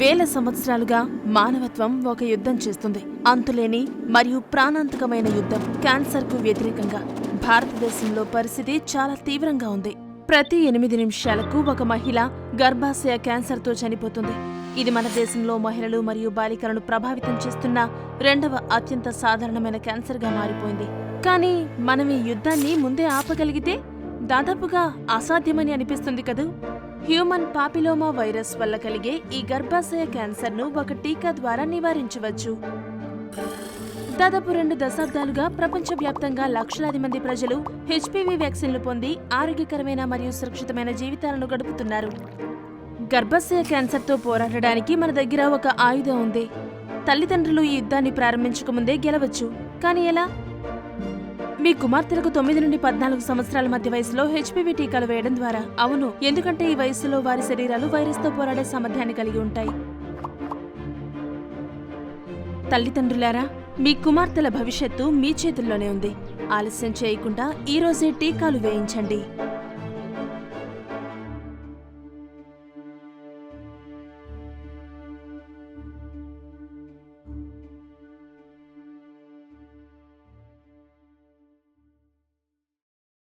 వేల సంవత్సరాలుగా మానవత్వం ఒక యుద్ధం చేస్తుంది. అంతులేని మరియు ప్రాణాంతకమైన యుద్ధం క్యాన్సర్కు వ్యతిరేకంగా భారతదేశంలో పరిస్థితి చాలా తీవ్రంగా ఉంది. ప్రతి ఎనిమిది నిమిషాలకు ఒక మహిళ గర్భాశయ క్యాన్సర్తో చనిపోతుంది. ఇది మన దేశంలో మహిళలు మరియు బాలికలను ప్రభావితం చేస్తున్న రెండవ అత్యంత సాధారణమైన క్యాన్సర్గా మారిపోయింది. కానీ మనం ఈ యుద్ధాన్ని ముందే ఆపగలిగితే దాదాపుగా అసాధ్యమని అనిపిస్తుంది కదూ? హ్యూమన్ పాపిలోమా వైరస్ వల్ల కలిగే ఈ గర్భాశయ క్యాన్సర్ను ఒక టీకా ద్వారా నివారించవచ్చు. దాదాపు రెండు దశాబ్దాలుగా ప్రపంచవ్యాప్తంగా లక్షలాది మంది ప్రజలు హెచ్పివి వ్యాక్సిన్లు పొంది ఆరోగ్యకరమైన మరియు సురక్షితమైన జీవితాలను గడుపుతున్నారు. గర్భాశయ క్యాన్సర్తో పోరాడడానికి మన దగ్గర ఒక ఆయుధం ఉంది. తల్లిదండ్రులు ఈ యుద్ధాన్ని ప్రారంభించకముందే గెలవచ్చు. కానీ ఎలా? మీ కుమార్తెలకు తొమ్మిది నుండి పద్నాలుగు సంవత్సరాల మధ్య వయసులో హెచ్పివి టీకాలు వేయడం ద్వారా. అవును ఎందుకంటే ఈ వయసులో వారి శరీరాలు వైరస్తో పోరాడే సామర్థ్యాన్ని కలిగి ఉంటాయి. తల్లిదండ్రులారా మీ కుమార్తెల భవిష్యత్తు మీ చేతుల్లోనే ఉంది. ఆలస్యం చేయకుండా ఈరోజే టీకాలు వేయించండి.